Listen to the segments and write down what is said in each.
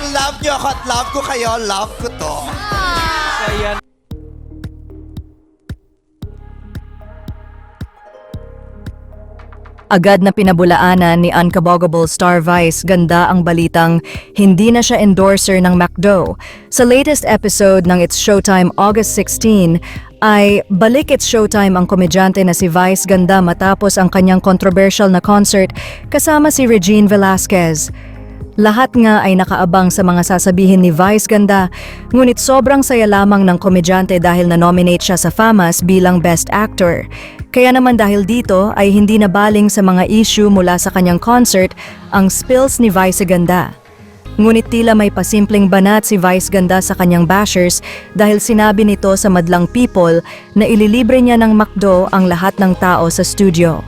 Dahil love nyo ako at love ko kayo, love ko to. Kaya Agad na pinabulaanan ni Unkabogable Star Vice ganda ang balitang hindi na siya endorser ng McDo. Sa latest episode ng It's Showtime August 16 ay balik It's Showtime ang komedyante na si Vice Ganda matapos ang kanyang controversial na concert kasama si Regine Velasquez. Lahat nga ay nakaabang sa mga sasabihin ni Vice Ganda, ngunit sobrang saya lamang ng komedyante dahil na-nominate siya sa FAMAS bilang Best Actor. Kaya naman dahil dito ay hindi nabaling sa mga issue mula sa kanyang concert ang spills ni Vice Ganda. Ngunit tila may pasimpleng banat si Vice Ganda sa kanyang bashers dahil sinabi nito sa madlang people na ililibre niya ng McDo ang lahat ng tao sa studio.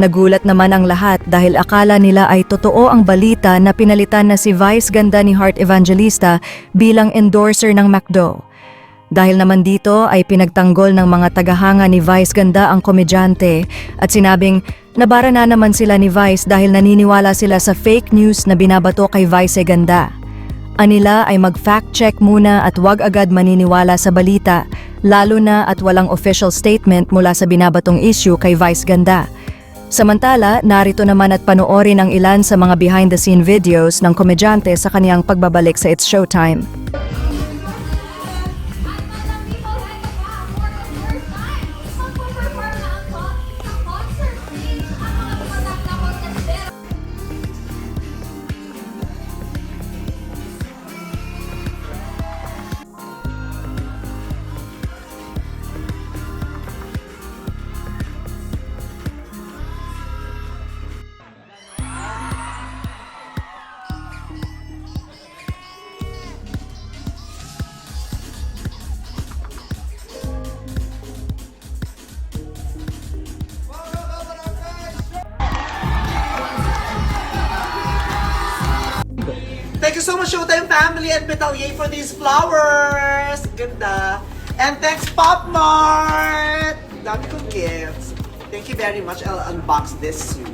Nagulat naman ang lahat dahil akala nila ay totoo ang balita na pinalitan na si Vice Ganda ni Heart Evangelista bilang endorser ng McDo. Dahil naman dito ay pinagtanggol ng mga tagahanga ni Vice Ganda ang komedyante at sinabing nabara na naman sila ni Vice dahil naniniwala sila sa fake news na binabato kay Vice Ganda. Anila ay mag-fact check muna at wag agad maniniwala sa balita, lalo na at walang official statement mula sa binabatong issue kay Vice Ganda. Samantala, narito naman at panoorin ang ilan sa mga behind-the-scene videos ng komedyante sa kaniyang pagbabalik sa It's Showtime. So much, Showtime family and Betalier for these flowers. Ganda. And thanks, Pop Mart. Dami kong gifts. Thank you very much. I'll unbox this soon.